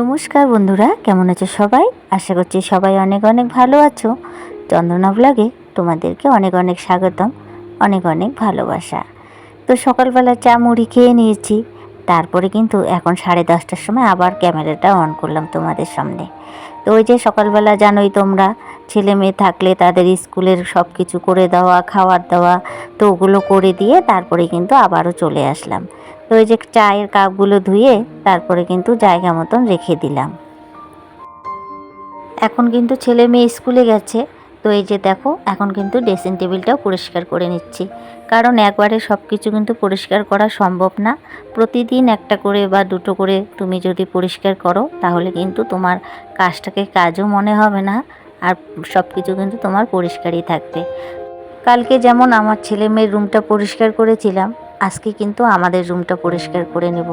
নমস্কার বন্ধুরা, কেমন আছো সবাই? আশা করছি সবাই অনেক অনেক ভালো আছো। চন্দনা ব্লগে তোমাদেরকে অনেক অনেক স্বাগতম, অনেক অনেক ভালোবাসা। তো সকালবেলা চা মুড়ি খেয়ে নিয়েছি, তারপরে কিন্তু এখন সাড়ে দশটার সময় আবার ক্যামেরাটা অন করলাম তোমাদের সামনে। তো ওই যে সকালবেলা জানোই তোমরা, ছেলে মেয়ে থাকলে তাদের স্কুলের সব কিছু করে দেওয়া, খাওয়ার দেওয়া, তো ওগুলো করে দিয়ে তারপরে কিন্তু আবারও চলে আসলাম। তো ওই যে চায়ের কাপগুলো ধুয়ে তারপরে কিন্তু জায়গা মতন রেখে দিলাম। এখন কিন্তু ছেলে মেয়ে স্কুলে গেছে তো এই যে দেখো, এখন কিন্তু ড্রেসিং টেবিলটাও পরিষ্কার করে নিচ্ছি। কারণ একবারে সব কিছু কিন্তু পরিষ্কার করা সম্ভব না। প্রতিদিন একটা করে বা দুটো করে তুমি যদি পরিষ্কার করো, তাহলে কিন্তু তোমার কাজটাকে কাজও মনে হবে না, আর সব কিছু কিন্তু তোমার পরিষ্কারই থাকবে। কালকে যেমন আমার ছেলে মেয়ের রুমটা পরিষ্কার করেছিলাম, আজকে কিন্তু আমাদের রুমটা পরিষ্কার করে নেব।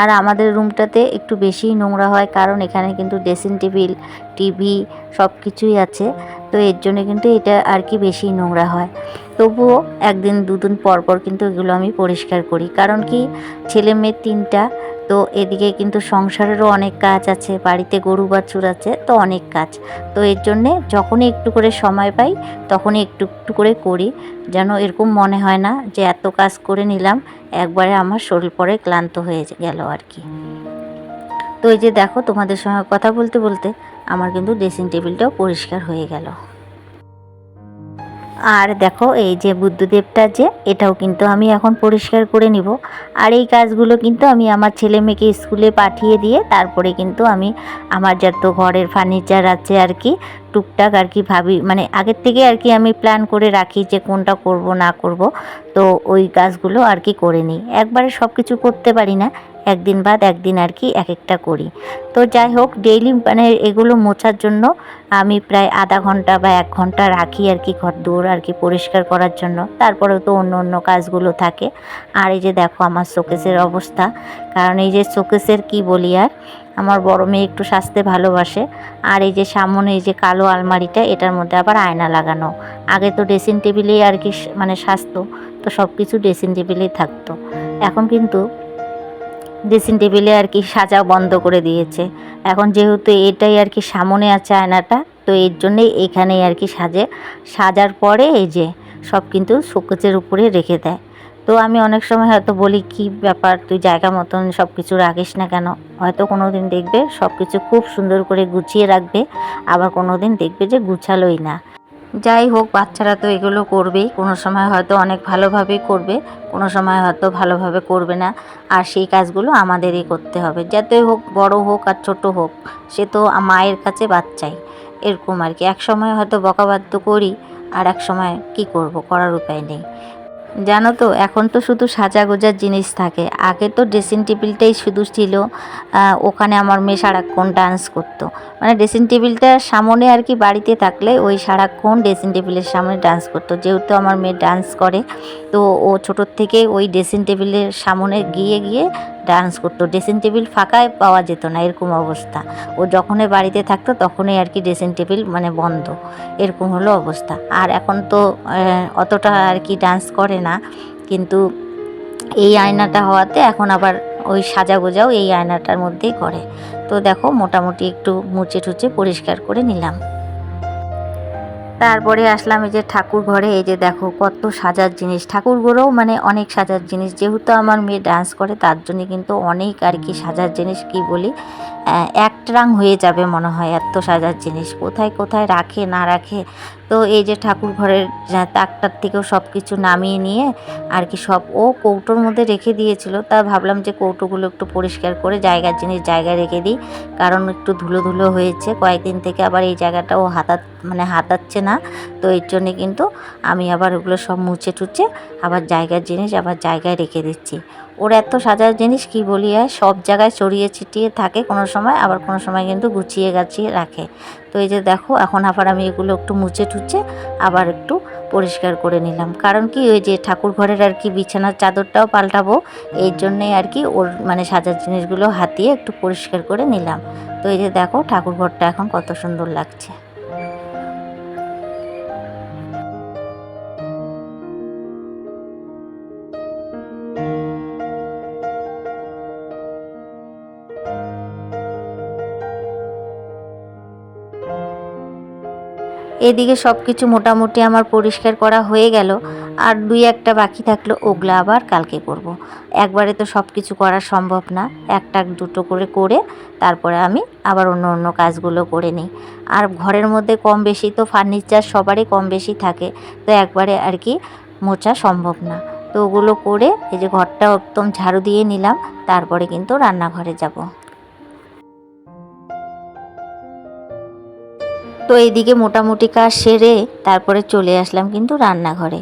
আর আমাদের রুমটাতে একটু বেশিই নোংরা হয়, কারণ এখানে কিন্তু ড্রেসিং টেবিল টিভি সব কিছুই আছে। তো এর জন্য কিন্তু এটা আর কি বেশি নোংরা হয়। তবুও একদিন দুদিন পর পর কিন্তু এগুলো আমি পরিষ্কার করি। কারণ কি ছেলে মেয়ে তিনটা তো এদিকে কিন্তু সংসারেরও অনেক কাজ আছে, বাড়িতে গরু বাছুর আছে, তো অনেক কাজ। তো এর জন্যে যখনই একটু করে সময় পাই, তখনই একটু একটু করে করি। যেন এরকম মনে হয় না যে এত কাজ করে নিলাম, একবারে আমার শরীর পরে ক্লান্ত হয়ে গেল আর কি। তো এই যে দেখো তোমাদের সঙ্গে কথা বলতে বলতে, আমার কিন্তু ড্রেসিং টেবিলটাও পরিষ্কার হয়ে গেল। আর দেখো, এই যে বুদ্ধদেবটা যে, এটাও কিন্তু আমি এখন পরিষ্কার করে নিব। আর এই কাজগুলো কিন্তু আমি আমার ছেলে মেয়েকে স্কুলে পাঠিয়ে দিয়ে, তারপরে কিন্তু আমি আমার যত ঘরের ফার্নিচার আছে আর কি, টুকটাক আর কি ভাবি মানে আগের থেকে আর কি আমি প্ল্যান করে রাখি যে কোনটা করব, না করব। তো ওই কাজগুলো আর কি করে নিই। একবারে সব কিছু করতে পারি না। একদিন বাদ, একদিন আর কি এক একটা করি। তো যাই হোক ডেইলি মানে এগুলো মোছার জন্য আমি প্রায় আধা ঘণ্টা বা এক ঘণ্টা রাখি আর কি ঘর দৌড় আর কি পরিষ্কার করার জন্য। তারপরেও তো অন্য অন্য কাজগুলো থাকে। আর এই যে দেখো আমার শোকেসের অবস্থা। কারণ এই যে শোকেসের কি বলি আর, আমার বড় মেয়ে একটু সাজতে ভালোবাসে। আর এই যে সামনে এই যে কালো আলমারিটা, এটার মধ্যে আবার আয়না লাগানো। আগে তো ড্রেসিং টেবিলেই আর কি মানে সাজতো। তো সব কিছু ড্রেসিং টেবিলেই থাকতো। এখন কিন্তু ড্রেসিং টেবিলে আর কি সাজা বন্ধ করে দিয়েছে। এখন যেহেতু এটাই আর কি সামনে আছে আয়নাটা, তো এর জন্যেই এখানেই আর কি সাজে। সাজার পরে এই যে সব কিন্তু শোকেজের উপরে রেখে দেয়। তো আমি অনেক সময় হয়তো বলি, কি ব্যাপার? তুই জায়গা মতন সব কিছু রাখিস না কেন? হয়তো কোনো দিন দেখবে সব কিছু খুব সুন্দর করে গুছিয়ে রাখবে, আবার কোনো দিন দেখবে যে গুছালোই না। যাই হোক, বাচ্চারা তো এগুলো করবেই। কোনো সময় হয়তো অনেক ভালোভাবেই করবে, কোনো সময় হয়তো ভালোভাবে করবে না। আর সেই কাজগুলো আমাদেরই করতে হবে। যাতে হোক, বড় হোক আর ছোট হোক, সে তো মায়ের কাছে বাচ্চাই। এরকম আর কি। এক সময় হয়তো বকাবাদ্য করি, আর এক সময় কি করব? করার উপায় নেই। জানো তো, এখন তো শুধু সাজা গোজার জিনিস থাকে। আগে তো ড্রেসিং টেবিলটাই শুধু ছিল ওখানে আমার মেয়ে সারাক্ষণ ডান্স করতো। মানে ড্রেসিং টেবিলটার সামনে আর কি বাড়িতে থাকলে ওই সারাক্ষণ ড্রেসিং টেবিলের সামনে ডান্স করতো। যেহেতু আমার মেয়ে ডান্স করে, তো ও ছোটোর থেকে ওই ড্রেসিং টেবিলের সামনে গিয়ে গিয়ে ডান্স করতো ড্রেসিং টেবিল ফাঁকায় পাওয়া যেত না, এরকম অবস্থা। ও যখনই বাড়িতে থাকতো তখনই আর কি ড্রেসিং টেবিল মানে বন্ধ, এরকম হলো অবস্থা। আর এখন তো অতটা আর কি ডান্স করে না, কিন্তু এই আয়নাটা হওয়াতে এখন আবার ওই সাজা গোজাও এই আয়নাটার মধ্যেই করে। তো দেখো, মোটামুটি একটু মুছে টুচে পরিষ্কার করে নিলাম। তারপরে আসলাম এই যে ঠাকুর ঘরে, এই যে দেখো কত সাজার জিনিস। ঠাকুর ঘরেও মানে অনেক সাজার জিনিস। যেহেতু আমার মেয়ে ডান্স করে, তার জন্য কিন্তু অনেক আর কি সাজার জিনিস কি বলি এক ট্রাং হয়ে যাবে মনে হয় এত সাজার জিনিস। কোথায় কোথায় রাখে না রাখে তো এই যে ঠাকুর ঘরের তাকটার থেকেও সব কিছু নামিয়ে নিয়ে আর কি সব ও কৌটোর মধ্যে রেখে দিয়েছিল, তা ভাবলাম যে কৌটোগুলো একটু পরিষ্কার করে জায়গার জিনিস জায়গায় রেখে দিই, কারণ একটু ধুলো ধুলো হয়েছে, কয়েকদিন থেকে আবার এই জায়গাটা ও হাতা মানে হাতাচ্ছে না, তো এর জন্যে কিন্তু আমি আবার ওগুলো সব মুছে টুচে আবার জায়গার জিনিস আবার জায়গায় রেখে দিচ্ছি। ওর এত সাজার জিনিস কি বলি আর সব জায়গায় ছড়িয়ে ছিটিয়ে থাকে কোনো সময়, আবার কোনো সময় কিন্তু গুছিয়ে গাছিয়ে রাখে। তো এই যে দেখো, এখন আবার আমি এগুলো একটু মুছে টুচে আবার একটু পরিষ্কার করে নিলাম। কারণ কি, ওই যে ঠাকুর ঘরের আর কি বিছানার চাদরটাও পাল্টাবো, এই জন্যেই আর কি ওর মানে সাজার জিনিসগুলো হাতিয়ে একটু পরিষ্কার করে নিলাম। তো এই যে দেখো, ঠাকুর ঘরটা এখন কত সুন্দর লাগছে। এদিকে সব কিছু মোটামুটি আমার পরিষ্কার করা হয়ে গেল। আর দুই একটা বাকি থাকল, ওগুলো আবার কালকে করব। একবারে তো সব কিছু করা সম্ভব না। একটা দুটো করে করে তারপরে আমি আবার অন্য অন্য কাজগুলো করে নিই। আর ঘরের মধ্যে কম বেশি তো ফার্নিচার সবারই কম বেশি থাকে, তো একবারে আর কি মোচা সম্ভব না। তো ওগুলো করে এই যে ঘরটা একদম ঝাড়ু দিয়ে নিলাম, তারপরে কিন্তু রান্নাঘরে যাব। তো এইদিকে মোটামুটি কাজ সেরে তারপরে চলে আসলাম কিন্তু রান্নাঘরে।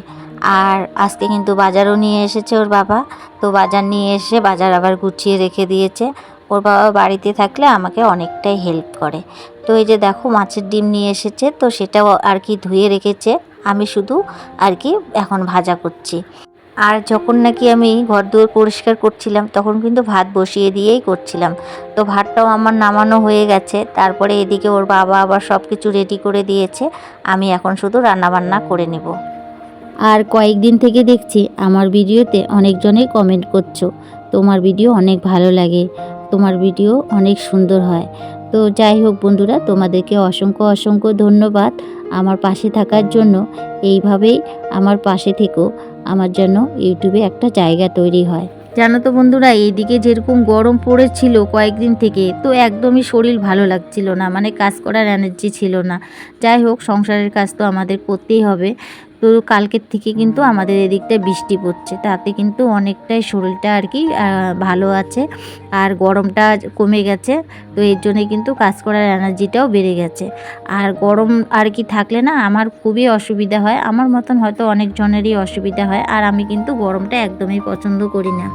আর আজকে কিন্তু বাজারও নিয়ে এসেছে ওর বাবা। তো বাজার নিয়ে এসে বাজার আবার গুছিয়ে রেখে দিয়েছে। ওর বাবা বাড়িতে থাকলে আমাকে অনেকটাই হেল্প করে। তো এই যে দেখো মাছের ডিম নিয়ে এসেছে, তো সেটাও আর কি ধুয়ে রেখেছে। আমি শুধু আর কি এখন ভাজা করছি। আর যখন নাকি আমি ঘর দুয়ার পরিষ্কার করছিলাম, তখন কিন্তু ভাত বসিয়ে দিয়েই করছিলাম। তো ভাতটাও আমার নামানো হয়ে গেছে। তারপরে এদিকে ওর বাবা আবার সব কিছু রেডি করে দিয়েছে। আমি এখন শুধু রান্নাবান্না করে নেব। আর কয়েকদিন থেকে দেখছি আমার ভিডিওতে অনেকজনেই কমেন্ট করছ। তোমার ভিডিও অনেক ভালো লাগে। তোমার ভিডিও অনেক সুন্দর হয়। তো যাই হোক বন্ধুরা, তোমাদেরকে অসংখ্য অসংখ্য ধন্যবাদ। আমার পাশে থাকার জন্য এইভাবেই আমার পাশে থেকেও আমার জন্য ইউটিউবে একটা জায়গা তৈরি হয়। জানো তো বন্ধুরা, এইদিকে যেরকম গরম পড়েছিল কয়েকদিন থেকে, তো একদমই শরীর ভালো লাগছিল না মানে কাজ করার এনার্জি ছিল না। যাই হোক, সংসারের কাজ তো আমাদের করতেই হবে। তো কালকের থেকে কিন্তু আমাদের এদিকটা বৃষ্টি পড়ছে। তাতে কিন্তু অনেকটাই শরীরটা আর কি ভালো আছে আর গরমটা কমে গেছে। তো এর জন্যে কিন্তু কাজ করার এনার্জিটাও বেড়ে গেছে। আর গরম আর কি থাকলে না আমার খুবই অসুবিধা হয়। আমার মতন হয়তো অনেক অনেকজনেরই অসুবিধা হয়। আর আমি কিন্তু গরমটা একদমই পছন্দ করি না।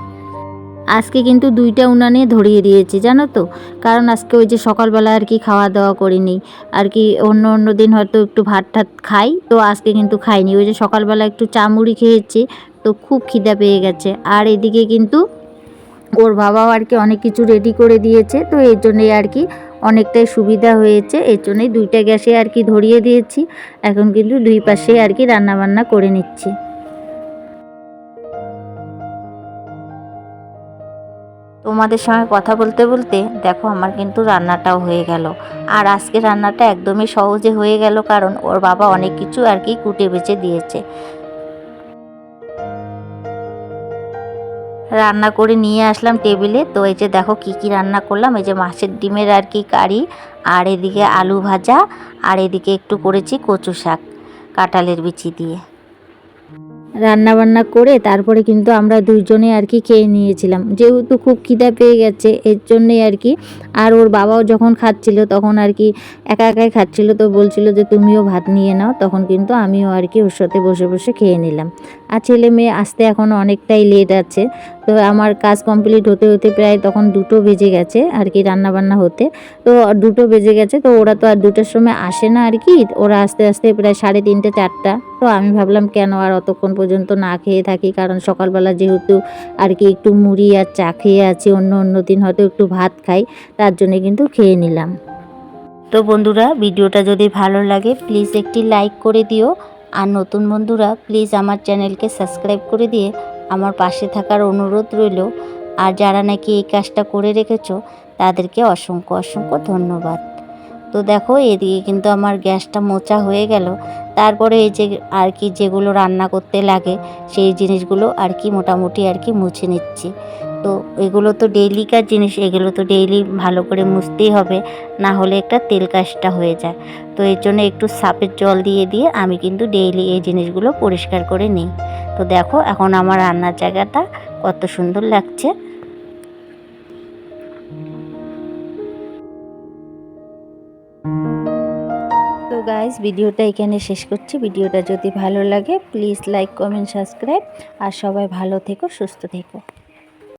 আজকে কিন্তু দুইটা উনানে ধরিয়ে দিয়েছি, জানো তো? কারণ আজকে ওই যে সকালবেলা আর কি খাওয়া দাওয়া করিনি। আর কি অন্য অন্য দিন হয়তো একটু ভাত ঠাত খাই, তো আজকে কিন্তু খাইনি। ওই যে সকালবেলা একটু চামুড়ি খেয়েছি, তো খুব খিদা পেয়ে গেছে। আর এদিকে কিন্তু ওর বাবাও আর কি অনেক কিছু রেডি করে দিয়েছে, তো এর জন্যই আর কি অনেকটাই সুবিধা হয়েছে। এর জন্যই দুইটা গ্যাসে আর কি ধরিয়ে দিয়েছি। এখন কিন্তু দুই পাশে আর কি রান্নাবান্না করে নিচ্ছি। তোমাদের সঙ্গে কথা বলতে বলতে দেখো আমার কিন্তু রান্নাটাও হয়ে গেল। আর আজকে রান্নাটা একদমই সহজে হয়ে গেল কারণ ওর বাবা অনেক কিছু আর কি কুটে বেছে দিয়েছে। রান্না করে নিয়ে আসলাম টেবিলে। তো এই যে দেখো কি কি রান্না করলাম। এই যে মাছের ডিমের আর কি কারি, আর এদিকে আলু ভাজা, আর এদিকে একটু করেছি কচু শাক, কাঁঠালের বিচি দিয়ে। রান্না বান্না করে তারপরে কিন্তু আমরা দুইজনে আর কি খেয়ে নিয়েছিলাম। যেহেতু খুব খিদা পেয়ে গেছে, এর জন্যই আর কি। আর ওর বাবাও যখন খাচ্ছিল তখন আর কি একা একাই খাচ্ছিল তো বলছিল যে, তুমিও ভাত নিয়ে নাও। তখন কিন্তু আমিও আর কি ওর সাথে বসে বসে খেয়ে নিলাম। আর ছেলে মেয়ে আসতে এখন অনেকটাই লেট আছে। তো আমার কাজ কমপ্লিট হতে হতে প্রায় তখন দুটো বেজে গেছে আর কি রান্না বান্না হতে। তো দুটো বেজে গেছে, তো ওরা তো আর দুটোর সময় আসে না আর কি। ওরা আস্তে আস্তে প্রায় সাড়ে তিনটে, চারটা। তো আমি ভাবলাম কেন আর অতক্ষণ পর্যন্ত না খেয়ে থাকি? কারণ সকালবেলা যেহেতু আর কি একটু মুড়ি আর চা খেয়ে আছি, অন্য অন্য দিন হয়তো একটু ভাত খাই, তার জন্যে কিন্তু খেয়ে নিলাম। তো বন্ধুরা, ভিডিওটা যদি ভালো লাগে প্লিজ একটি লাইক করে দিও। আর নতুন বন্ধুরা প্লিজ আমার চ্যানেলকে সাবস্ক্রাইব করে দিয়ে আমার পাশে থাকার অনুরোধ রইল। আর যারা নাকি এই কাজটা করে রেখেছ, তাদেরকে অসংখ্য অসংখ্য ধন্যবাদ। তো দেখো, এদিকে কিন্তু আমার গ্যাসটা মোচা হয়ে গেল। তারপরে এই যে আর কি যেগুলো রান্না করতে লাগে, সেই জিনিসগুলো আর কি মোটামুটি আর কি মুছে নিচ্ছি। তো এগুলো তো ডেইলিকার জিনিস, এগুলো তো ডেইলি ভালো করে মুছতেই হবে, না হলে একটা তেল কাজটা হয়ে যায়। তো এর জন্য একটু সাপের জল দিয়ে দিয়ে আমি কিন্তু ডেইলি এই জিনিসগুলো পরিষ্কার করে নিই। তো দেখো এখন আমার রান্নার জায়গাটা কত সুন্দর লাগছে। তো গাইজ ভিডিওটা এখানে শেষ করছি। ভিডিওটা যদি ভালো লাগে প্লিজ লাইক কমেন্ট সাবস্ক্রাইব আর সবাই ভালো থেকো, সুস্থ থেকো।